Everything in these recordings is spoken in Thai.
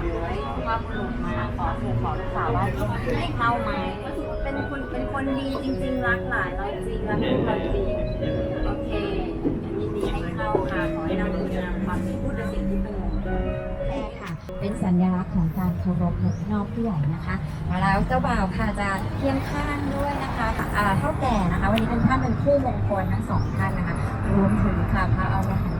เลยภาพบุรุษมาขอถูกขอลูกสาวว่าให้เข้าไหมเป็นคนเป็นคนดีจริง ๆ รักหลานเราจริงรักลูกเราจริงโอเคยินดีให้เข้าค่ะขอให้นำบุญนำความพูดแต่สิ่งที่เป็นมงคลแม่ค่ะเป็นสัญลักษณ์ของการเคารพนอบผู้ใหญ่นะคะ แล้วเจ้าบ่าวค่ะจะเคียงข้างด้วยนะคะอ่าเท่าแก่นะคะ วันนี้เป็นท่านเป็นคู่มงคลทั้งสองท่านนะคะ รวมถึงค่ะพระเอารหัน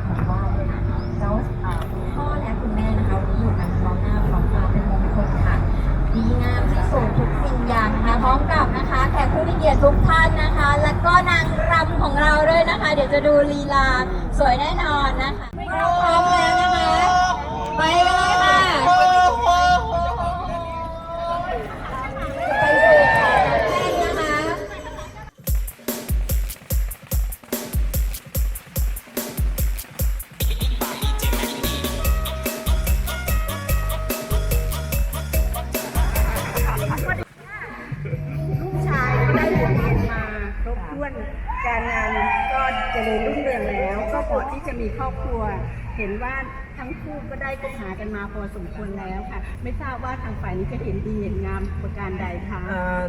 อย่างนะคะพร้อมกับนะคะแขกผู้มีเกียรติทุกท่านนะคะ และก็นางรำของเราด้วยนะคะ เดี๋ยวจะดูลีลาสวยแน่นอนนะคะเราพร้อมแล้วนะคะายก็ได้บทเรียนมาครบถ้วนการงานก็เจริญรุ่งเรืองแล้ว ก็พอที่จะมีครอบครัว เห็นว่าทั้งคู่ก็ได้คบหากันมาพอสมควรแล้วค่ะ ไม่ทราบว่าทางฝ่ายนี้จะเห็นดีเห็นงามประการใดคะเอ่อ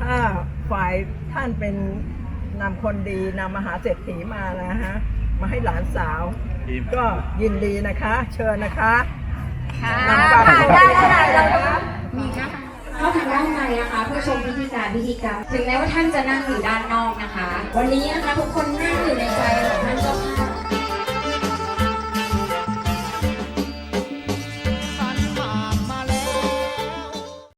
ถ้าฝ่ายท่านเป็นนำคนดีนำมหาเศรษฐีมานะฮะมาให้หลานสาว ก็ยินดีนะคะ เชิญนะคะ ค่ะนำความค่ะได้ค่ะเรา นะคะเพื่อชมพิธีการพิธีกรรม ถึงแม้ว่าท่านจะนั่งอยู่ด้านนอกนะคะ วันนี้นะคะทุกคนนั่งอยู่ในใจของท่านเจ้าภาพ